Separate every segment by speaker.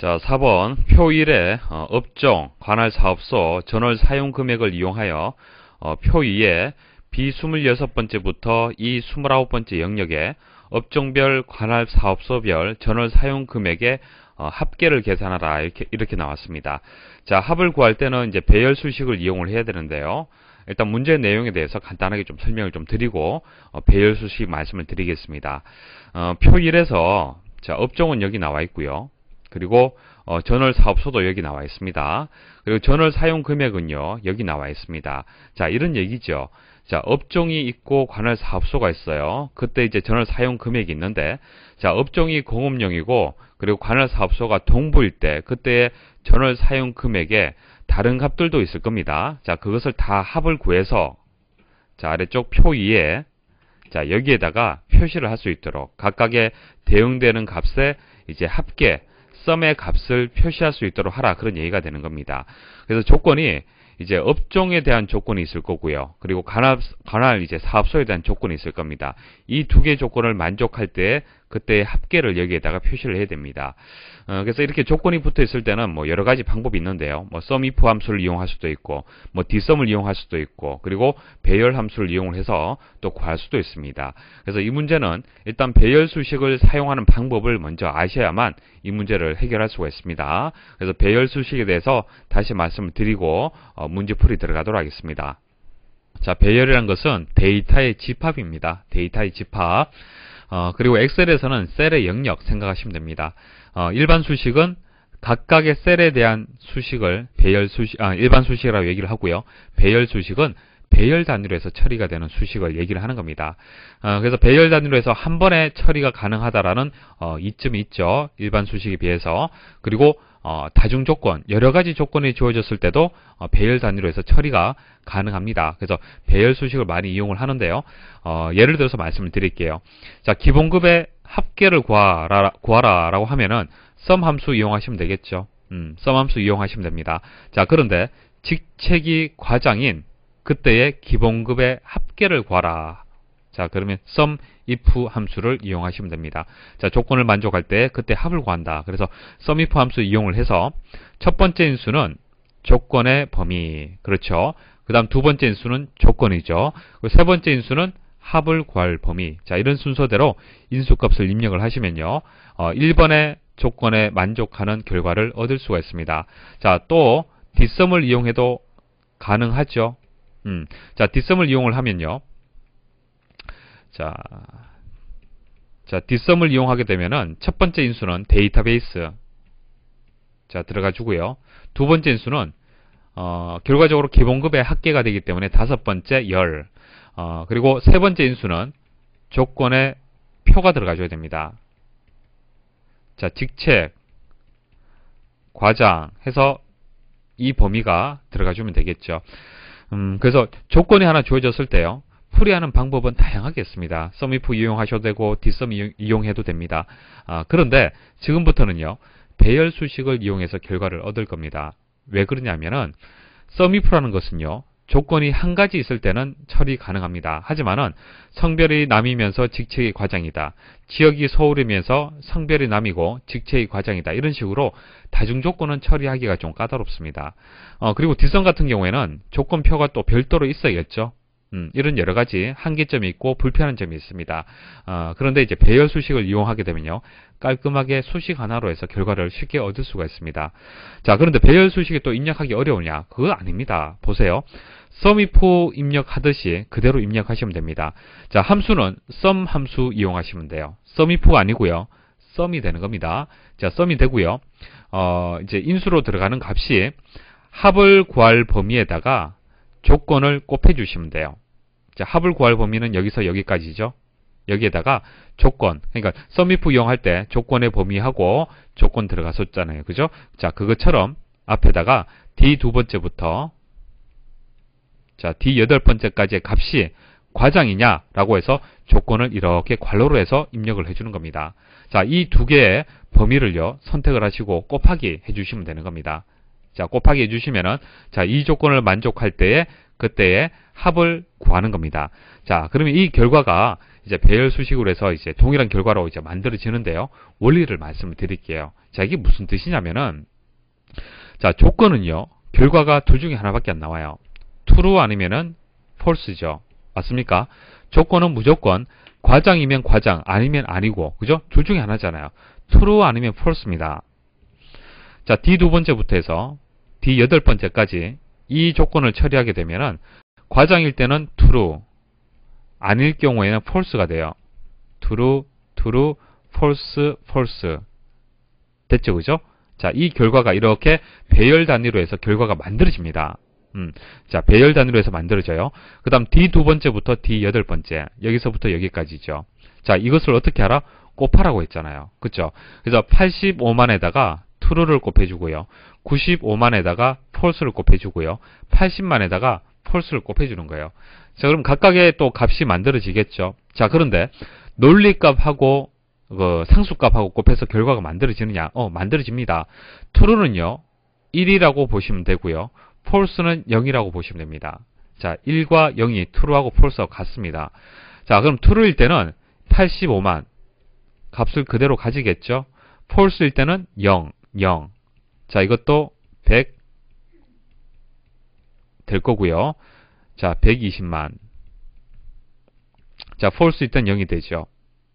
Speaker 1: 자, 4번 표 1에 어, 업종, 관할 사업소, 전월 사용 금액을 이용하여 어, 표 2에 B26번째부터 이 29번째 영역에 업종별, 관할 사업소별, 전월 사용 금액의 어, 합계를 계산하라 이렇게 이렇게 나왔습니다. 자, 합을 구할 때는 이제 배열 수식을 이용을 해야 되는데요. 일단 문제 내용에 대해서 간단하게 좀 설명을 좀 드리고 어, 배열 수식 말씀을 드리겠습니다. 어, 표 1에서 자, 업종은 여기 나와 있고요. 그리고 어, 전월 사업소도 여기 나와 있습니다. 그리고 전월 사용 금액은요, 여기 나와 있습니다. 자, 이런 얘기죠. 자, 업종이 있고 관할 사업소가 있어요. 그때 이제 전월 사용 금액이 있는데, 자, 업종이 공업용이고, 그리고 관할 사업소가 동부일 때, 그때의 전월 사용 금액에 다른 값들도 있을 겁니다. 자, 그것을 다 합을 구해서, 자, 아래쪽 표 2에, 자, 여기에다가 표시를 할 수 있도록 각각의 대응되는 값에 이제 합계, 썸의 값을 표시할 수 있도록 하라 그런 얘기가 되는 겁니다. 그래서 조건이 이제 업종에 대한 조건이 있을 거고요. 그리고 관할, 관할 이제 사업소에 대한 조건이 있을 겁니다. 이 두 개의 조건을 만족할 때 그때의 합계를 여기에다가 표시를 해야 됩니다. 어, 그래서 이렇게 조건이 붙어 있을 때는 뭐 여러 가지 방법이 있는데요. 뭐 썸이프 함수를 이용할 수도 있고, 뭐 디썸을 이용할 수도 있고, 그리고 배열 함수를 이용을 해서 또 구할 수도 있습니다. 그래서 이 문제는 일단 배열 수식을 사용하는 방법을 먼저 아셔야만 이 문제를 해결할 수가 있습니다. 그래서 배열 수식에 대해서 다시 말씀을 드리고 어, 문제풀이 들어가도록 하겠습니다. 자, 배열이란 것은 데이터의 집합입니다. 데이터의 집합. 어, 그리고 엑셀에서는 셀의 영역 생각하시면 됩니다. 어, 일반 수식은 각각의 셀에 대한 수식을 배열 수식, 아, 일반 수식이라고 얘기를 하고요. 배열 수식은 배열 단위로 해서 처리가 되는 수식을 얘기를 하는 겁니다. 어, 그래서 배열 단위로 해서 한 번에 처리가 가능하다라는 어, 이점이 있죠. 일반 수식에 비해서. 그리고 어, 다중 조건, 여러 가지 조건이 주어졌을 때도 어, 배열 단위로 해서 처리가 가능합니다. 그래서 배열 수식을 많이 이용을 하는데요. 어, 예를 들어서 말씀을 드릴게요. 자, 기본급의 합계를 구하라, 구하라라고 하면은 썸 함수 이용하시면 되겠죠. 음, 썸 함수 이용하시면 됩니다. 자, 그런데 직책이 과장인 그때의 기본급의 합계를 구하라. 자, 그러면 sum if 함수를 이용하시면 됩니다. 자, 조건을 만족할 때 그때 합을 구한다. 그래서 sum if 함수 이용을 해서 첫 번째 인수는 조건의 범위. 그렇죠. 그 다음 두 번째 인수는 조건이죠. 세 번째 인수는 합을 구할 범위. 자, 이런 순서대로 인수값을 입력을 하시면요. 어, 1번의 조건에 만족하는 결과를 얻을 수가 있습니다. 자, 또 뒷섬을 이용해도 가능하죠. 음, 자, 뒷섬을 이용을 하면요. 자, 자, 뒷섬을 이용하게 되면은 첫 번째 인수는 데이터베이스. 자, 들어가 주고요. 두 번째 인수는 어, 결과적으로 기본급의 합계가 되기 때문에 다섯 번째 열. 어, 그리고 세 번째 인수는 조건의 표가 들어가줘야 됩니다. 자, 직책, 과장 해서 이 범위가 들어가주면 되겠죠. 음, 그래서 조건이 하나 주어졌을 때요. 풀이하는 방법은 다양하게 있습니다. 썸이프 이용하셔도 되고 디썸 이용 해도 됩니다. 아, 그런데 지금부터는요. 배열 수식을 이용해서 결과를 얻을 겁니다. 왜 그러냐면은 썸이프라는 것은요. 조건이 한 가지 있을 때는 처리 가능합니다. 하지만은 성별이 남이면서 직책이 과장이다. 지역이 서울이면서 성별이 남이고 직책이 과장이다. 이런 식으로 다중 조건은 처리하기가 좀 까다롭습니다. 어, 그리고 뒷선 같은 경우에는 조건표가 또 별도로 있어야겠죠. 음, 이런 여러 가지 한계점이 있고 불편한 점이 있습니다. 어, 그런데 이제 배열 수식을 이용하게 되면요. 깔끔하게 수식 하나로 해서 결과를 쉽게 얻을 수가 있습니다. 자, 그런데 배열 수식이 또 입력하기 어려우냐? 그거 아닙니다. 보세요. 썸이프 입력하듯이 그대로 입력하시면 됩니다. 자, 함수는 썸 함수 이용하시면 돼요. 썸이프가 아니고요. 썸이 되는 겁니다. 자, 썸이 되고요. 어, 이제 인수로 들어가는 값이 합을 구할 범위에다가 조건을 곱해 주시면 돼요. 자, 합을 구할 범위는 여기서 여기까지죠. 여기에다가 조건, 그러니까 썸이프 이용할 때 조건의 범위하고 조건 들어갔었잖아요. 그죠? 자, 그것처럼 앞에다가 D 두 번째부터 자, D 여덟 번째까지의 값이 과장이냐라고 해서 조건을 이렇게 괄호로 해서 입력을 해주는 겁니다. 자, 이 두 개의 범위를요, 선택을 하시고 곱하기 해주시면 되는 겁니다. 자, 곱하기 해주시면은, 자, 이 조건을 만족할 때에, 그때의 합을 구하는 겁니다. 자, 그러면 이 결과가 이제 배열 수식으로 해서 이제 동일한 결과로 이제 만들어지는데요. 원리를 말씀을 드릴게요. 자, 이게 무슨 뜻이냐면은 자, 조건은요. 결과가 둘 중에 하나밖에 안 나와요. True 아니면은 false죠. 맞습니까? 조건은 무조건 과장이면 과장, 아니면 아니고, 그죠? 둘 중에 하나잖아요. true 아니면 false입니다. 자, D 두 번째부터 해서 D 여덟 번째까지 이 조건을 처리하게 되면은 과장일 때는 true, 아닐 경우에는 false가 돼요. true, true, false, false. 됐죠, 그죠? 자, 이 결과가 이렇게 배열 단위로 해서 결과가 만들어집니다. 음, 자, 배열 단위로 해서 만들어져요. 그 다음 D 두 번째부터 D 여덟 번째. 여기서부터 여기까지죠. 자, 이것을 어떻게 알아? 곱하라고 했잖아요. 그쵸? 그래서 85만에다가 true를 곱해주고요. 95만에다가 false를 곱해주고요. 80만에다가 false를 곱해주는 거예요. 자, 그럼 각각의 또 값이 만들어지겠죠. 자, 그런데 논리값하고 그 상수값하고 곱해서 결과가 만들어지느냐? 어, 만들어집니다. true는요. 1이라고 보시면 되고요. False는 0이라고 보시면 됩니다. 자, 1과 0이 true하고 false하고 같습니다. 자, 그럼 true일 때는 85만 값을 그대로 가지겠죠? false일 때는 0, 0. 자, 이것도 100 될 거고요. 자, 120만. 자, false일 땐 0이 되죠.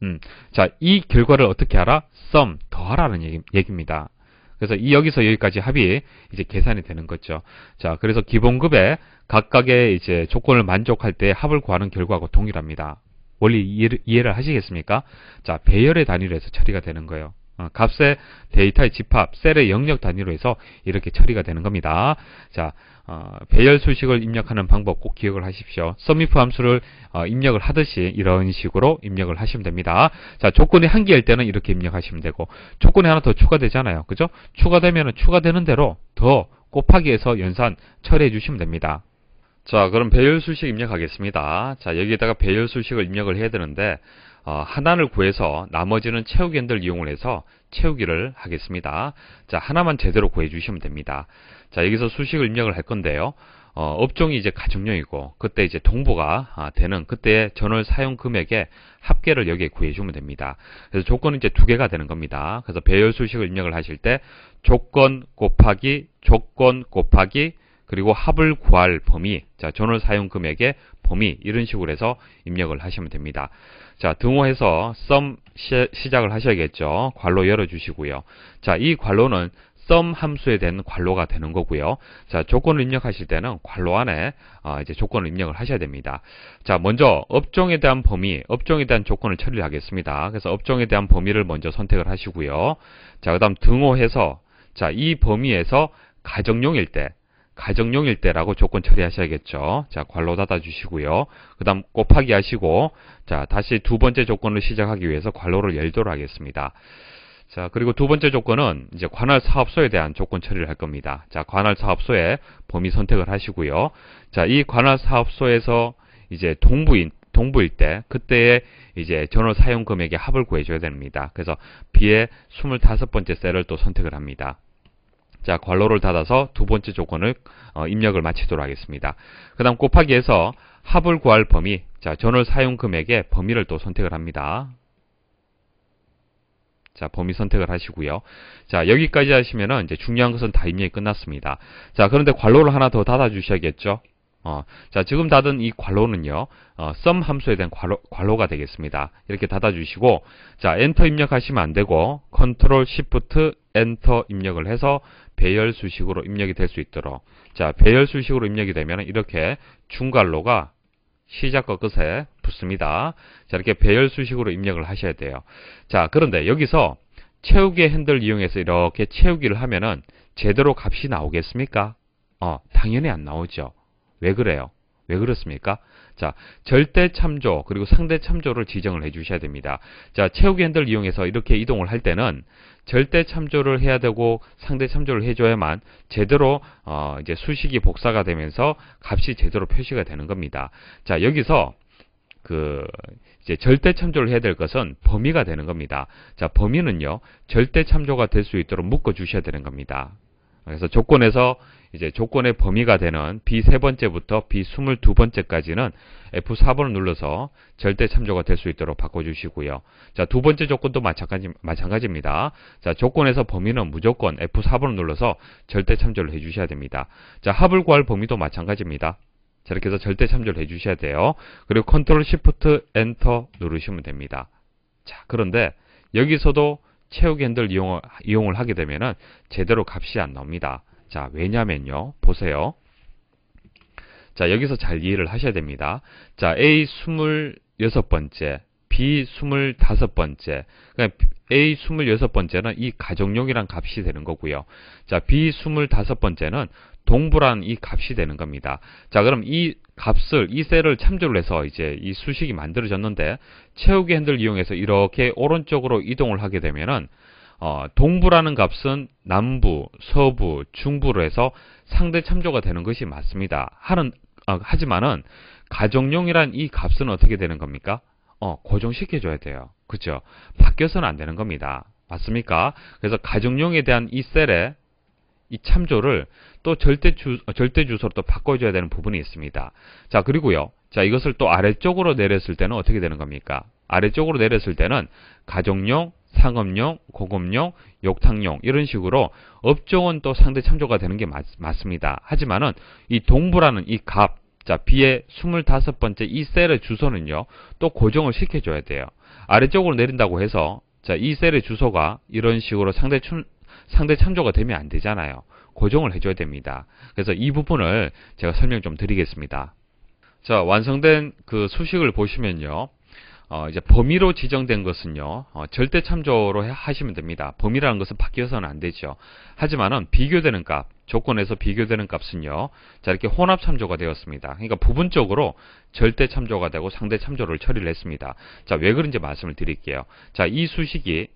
Speaker 1: 음. 자, 이 결과를 어떻게 알아? sum, 더하라는 얘기, 얘기입니다. 그래서 이 여기서 여기까지 합이 이제 계산이 되는 거죠. 자, 그래서 기본급에 각각의 이제 조건을 만족할 때 합을 구하는 결과하고 동일합니다. 원리 이해를, 이해를 하시겠습니까? 자, 배열의 단위로 해서 처리가 되는 거예요. 어, 값의 데이터의 집합, 셀의 영역 단위로 해서 이렇게 처리가 되는 겁니다. 자, 어, 배열 수식을 입력하는 방법 꼭 기억을 하십시오. 썸이프 함수를 어, 입력을 하듯이 이런 식으로 입력을 하시면 됩니다. 자, 조건이 한 개일 때는 이렇게 입력하시면 되고 조건이 하나 더 추가되잖아요. 그죠? 추가되면 추가되는 대로 더 곱하기 해서 연산 처리해 주시면 됩니다. 자, 그럼 배열 수식 입력하겠습니다. 자, 여기에다가 배열 수식을 입력을 해야 되는데 어, 하나를 구해서 나머지는 채우기엔들 이용을 해서 채우기를 하겠습니다. 자, 하나만 제대로 구해 주시면 됩니다. 자, 여기서 수식을 입력을 할 건데요. 어, 업종이 이제 가정용이고 그때 이제 동보가 아, 되는 그때의 전월 사용 금액의 합계를 여기에 구해주면 됩니다. 그래서 조건은 이제 두 개가 되는 겁니다. 그래서 배열 수식을 입력을 하실 때 조건 곱하기 조건 곱하기 그리고 합을 구할 범위, 자 전월 사용 금액의 범위 이런 식으로 해서 입력을 하시면 됩니다. 자 등호해서 sum 시 작을 하셔야겠죠. 괄호 열어 주시고요. 자 이 괄호는 sum 함수에 대한 괄호가 되는 거고요. 자, 조건을 입력하실 때는 괄호 안에 어, 이제 조건을 입력을 하셔야 됩니다. 자, 먼저 업종에 대한 범위, 업종에 대한 조건을 처리를 하겠습니다. 그래서 업종에 대한 범위를 먼저 선택을 하시고요. 자, 그다음 등호해서 자, 이 범위에서 가정용일 때 가정용일 때라고 조건 처리하셔야겠죠. 자, 괄호 닫아 주시고요. 그 다음 곱하기 하시고, 자, 다시 두 번째 조건을 시작하기 위해서 괄호를 열도록 하겠습니다. 자, 그리고 두 번째 조건은 이제 관할 사업소에 대한 조건 처리를 할 겁니다. 자, 관할 사업소에 범위 선택을 하시고요. 자, 이 관할 사업소에서 이제 동부인, 동부일 때, 그때의 이제 전월 사용 금액의 합을 구해줘야 됩니다. 그래서 B의 25번째 셀을 또 선택을 합니다. 자, 괄호를 닫아서 두 번째 조건을 어, 입력을 마치도록 하겠습니다. 그 다음 곱하기해서 합을 구할 범위, 자, 전월 사용 금액의 범위를 또 선택을 합니다. 자, 범위 선택을 하시고요. 자, 여기까지 하시면은 이제 중요한 것은 다 입력이 끝났습니다. 자, 그런데 괄호를 하나 더 닫아 주셔야겠죠? 어, 자, 지금 닫은 이 괄호는요, 어, sum 함수에 대한 괄호, 괄호가 되겠습니다. 이렇게 닫아 주시고, 자, 엔터 입력하시면 안 되고, 컨트롤 시프트 엔터 입력을 해서 배열 수식으로 입력이 될 수 있도록, 자, 배열 수식으로 입력이 되면 이렇게 중괄호가 시작과 끝에 붙습니다. 자, 이렇게 배열 수식으로 입력을 하셔야 돼요. 자, 그런데 여기서 채우기 핸들 이용해서 이렇게 채우기를 하면은 제대로 값이 나오겠습니까? 어, 당연히 안 나오죠. 왜 그래요? 왜 그렇습니까? 자, 절대 참조 그리고 상대 참조를 지정을 해 주셔야 됩니다. 자, 채우기 핸들 이용해서 이렇게 이동을 할 때는 절대 참조를 해야 되고 상대 참조를 해 줘야만 제대로 어, 이제 수식이 복사가 되면서 값이 제대로 표시가 되는 겁니다. 자, 여기서 그 이제 절대 참조를 해야 될 것은 범위가 되는 겁니다. 자, 범위는요 절대 참조가 될 수 있도록 묶어 주셔야 되는 겁니다. 그래서 조건에서 이제 조건의 범위가 되는 B 세 번째부터 B 22번째까지는 F4번을 눌러서 절대 참조가 될 수 있도록 바꿔주시고요. 자, 두 번째 조건도 마찬가지, 마찬가지입니다. 자, 조건에서 범위는 무조건 F4번을 눌러서 절대 참조를 해주셔야 됩니다. 자, 합을 구할 범위도 마찬가지입니다. 자, 이렇게 해서 절대 참조를 해주셔야 돼요. 그리고 컨트롤 시프트 엔터 누르시면 됩니다. 자, 그런데 여기서도 채우기 핸들 이용을, 이용을 하게 되면은 제대로 값이 안 나옵니다. 자, 왜냐면요. 보세요. 자, 여기서 잘 이해를 하셔야 됩니다. 자, A 26번째, B 25번째. 그러니까 A 26번째는 이 가정용이란 값이 되는 거고요. 자, B 25번째는 동부란 이 값이 되는 겁니다. 자, 그럼 이 값을, 이 셀을 참조를 해서 이제 이 수식이 만들어졌는데, 채우기 핸들 이용해서 이렇게 오른쪽으로 이동을 하게 되면은, 어, 동부라는 값은 남부, 서부, 중부로 해서 상대 참조가 되는 것이 맞습니다. 하는, 어, 하지만은, 가정용이란 이 값은 어떻게 되는 겁니까? 어, 고정시켜줘야 돼요. 그죠? 바뀌어서는 안 되는 겁니다. 맞습니까? 그래서 가정용에 대한 이 셀에 이 참조를 또 절대 주 어, 절대 주소로 또 바꿔줘야 되는 부분이 있습니다. 자 그리고요. 자 이것을 또 아래쪽으로 내렸을 때는 어떻게 되는 겁니까? 아래쪽으로 내렸을 때는 가정용, 상업용, 고급용, 욕탕용 이런 식으로 업종은 또 상대 참조가 되는 게 맞, 맞습니다. 하지만은 이 동부라는 이 값, 자 B의 25번째 이 셀의 주소는요 또 고정을 시켜줘야 돼요. 아래쪽으로 내린다고 해서 자 이 셀의 주소가 이런 식으로 상대 춤, 상대 참조가 되면 안 되잖아요. 고정을 해줘야 됩니다. 그래서 이 부분을 제가 설명 좀 드리겠습니다. 자, 완성된 그 수식을 보시면요. 어, 이제 범위로 지정된 것은요, 어, 절대 참조로 하시면 됩니다. 범위라는 것은 바뀌어서는 안 되죠. 하지만은 비교되는 값, 조건에서 비교되는 값은요, 자, 이렇게 혼합 참조가 되었습니다. 그러니까 부분적으로 절대 참조가 되고 상대 참조를 처리를 했습니다. 자, 왜 그런지 말씀을 드릴게요. 자, 이 수식이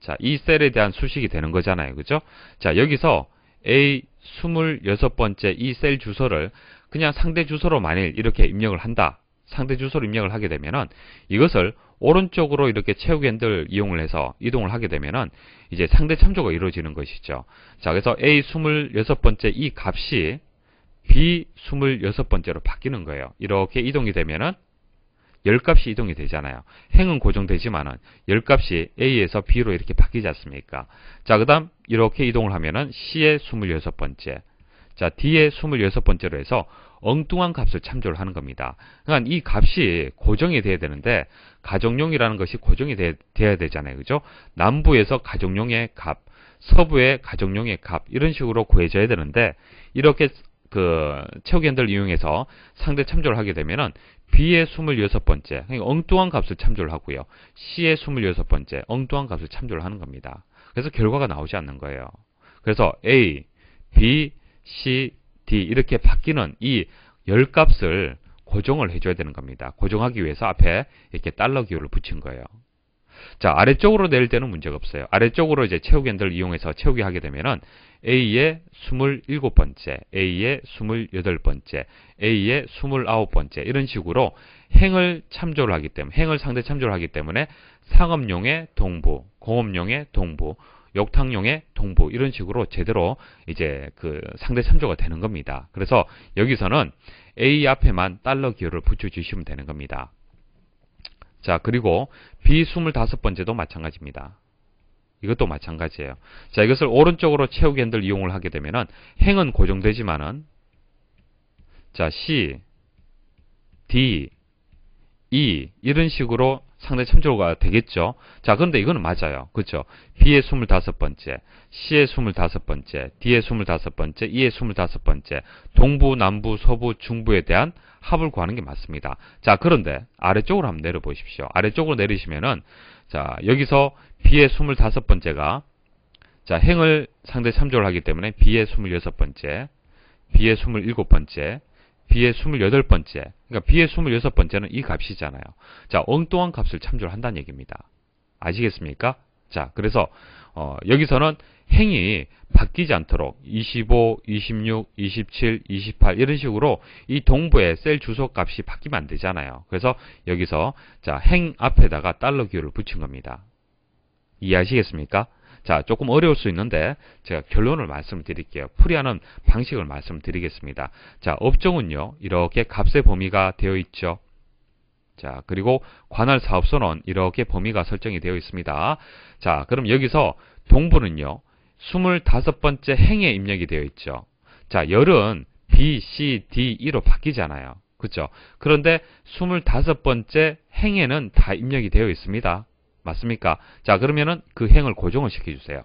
Speaker 1: 자, 이 셀에 대한 수식이 되는 거잖아요. 그죠? 자, 여기서 A 26번째 이 셀 주소를 그냥 상대 주소로 만일 이렇게 입력을 한다. 상대 주소로 입력을 하게 되면은 이것을 오른쪽으로 이렇게 채우기 핸들 이용을 해서 이동을 하게 되면은 이제 상대 참조가 이루어지는 것이죠. 자, 그래서 A 26번째 이 값이 B 26번째로 바뀌는 거예요. 이렇게 이동이 되면은 10값이 이동이 되잖아요. 행은 고정되지만은 10값이 A에서 B로 이렇게 바뀌지 않습니까? 자, 그 다음 이렇게 이동을 하면은 C의 26번째, 자, D의 26번째로 해서 엉뚱한 값을 참조를 하는 겁니다. 그러니까 이 값이 고정이 돼야 되는데 가정용이라는 것이 고정이 돼, 돼야 되잖아요. 그죠? 남부에서 가정용의 값, 서부의 가정용의 값 이런 식으로 구해져야 되는데 이렇게 그 채우기현들을 이용해서 상대 참조를 하게 되면은 B의 26번째, 그러니까 엉뚱한 값을 참조를 하고요. C의 26번째, 엉뚱한 값을 참조를 하는 겁니다. 그래서 결과가 나오지 않는 거예요. 그래서 A, B, C, D 이렇게 바뀌는 이 10값을 고정을 해줘야 되는 겁니다. 고정하기 위해서 앞에 이렇게 달러 기호를 붙인 거예요. 자, 아래쪽으로 내릴 때는 문제가 없어요. 아래쪽으로 이제 채우기 핸들을 이용해서 채우기 하게 되면은 A의 27번째, A의 28번째, A의 29번째 이런 식으로 행을 참조를 하기 때문에 행을 상대 참조를 하기 때문에 상업용의 동부, 공업용의 동부, 욕탕용의 동부 이런 식으로 제대로 이제 그 상대 참조가 되는 겁니다. 그래서 여기서는 A 앞에만 달러 기호를 붙여 주시면 되는 겁니다. 자, 그리고 B 25번째도 마찬가지입니다. 이것도 마찬가지예요. 자, 이것을 오른쪽으로 채우기 핸들 이용을 하게 되면은 행은 고정되지만은 자, C, D, E 이런 식으로 상대 참조가 되겠죠. 자, 그런데 이거는 맞아요. 그렇죠? B의 25번째, C의 25번째, D의 25번째, E의 25번째, 동부, 남부, 서부, 중부에 대한 합을 구하는 게 맞습니다. 자, 그런데 아래쪽으로 한번 내려 보십시오. 아래쪽으로 내리시면은 자, 여기서 B의 25번째가 자, 행을 상대 참조를 하기 때문에 B의 26번째, B의 27번째, B의 28번째, 그러니까 B의 26번째는 이 값이잖아요. 자, 엉뚱한 값을 참조를 한다는 얘기입니다. 아시겠습니까? 자, 그래서 어, 여기서는 행이 바뀌지 않도록 25, 26, 27, 28 이런 식으로 이 동부의 셀 주소 값이 바뀌면 안 되잖아요. 그래서 여기서 자, 행 앞에다가 달러 기호를 붙인 겁니다. 이해하시겠습니까? 자, 조금 어려울 수 있는데 제가 결론을 말씀드릴게요. 풀이하는 방식을 말씀드리겠습니다. 자, 업종은요. 이렇게 값의 범위가 되어 있죠. 자, 그리고 관할 사업소는 이렇게 범위가 설정이 되어 있습니다. 자, 그럼 여기서 동부는요. 25번째 행에 입력이 되어 있죠. 자, 열은 B, C, D, E로 바뀌잖아요. 그렇죠? 그런데 25번째 행에는 다 입력이 되어 있습니다. 맞습니까? 자, 그러면은 그 행을 고정을 시켜주세요.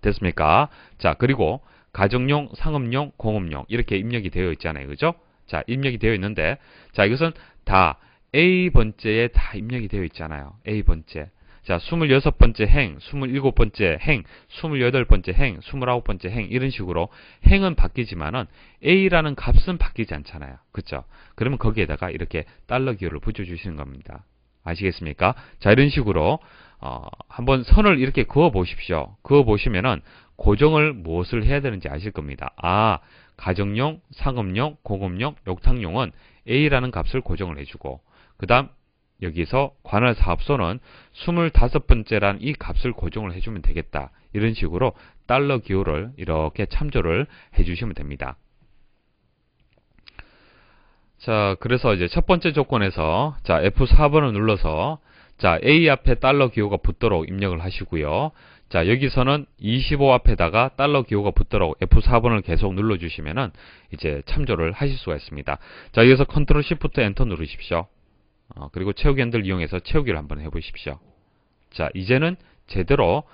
Speaker 1: 됐습니까? 자, 그리고 가정용, 상업용, 공업용 이렇게 입력이 되어 있잖아요. 그죠? 자, 입력이 되어 있는데 자, 이것은 다 A번째에 다 입력이 되어 있잖아요. A번째. 자, 26번째 행, 27번째 행, 28번째 행, 29번째 행 이런 식으로 행은 바뀌지만은 A라는 값은 바뀌지 않잖아요. 그렇죠? 그러면 거기에다가 이렇게 달러 기호를 붙여 주시는 겁니다. 아시겠습니까? 자, 이런 식으로 어, 한번 선을 이렇게 그어 보십시오. 그어 보시면은 고정을 무엇을 해야 되는지 아실 겁니다. 아, 가정용, 상업용, 공업용, 욕탕용은 A라는 값을 고정을 해주고 그 다음 여기서 관할 사업소는 25번째란 이 값을 고정을 해주면 되겠다. 이런 식으로 달러 기호를 이렇게 참조를 해주시면 됩니다. 자, 그래서 이제 첫 번째 조건에서 자, F4번을 눌러서 자, A 앞에 달러 기호가 붙도록 입력을 하시고요. 자, 여기서는 25 앞에다가 달러 기호가 붙도록 F4번을 계속 눌러 주시면은 이제 참조를 하실 수가 있습니다. 자, 여기서 컨트롤 시프트 엔터 누르십시오. 어, 그리고 채우기 핸들 이용해서 채우기를 한번 해 보십시오. 자, 이제는 제대로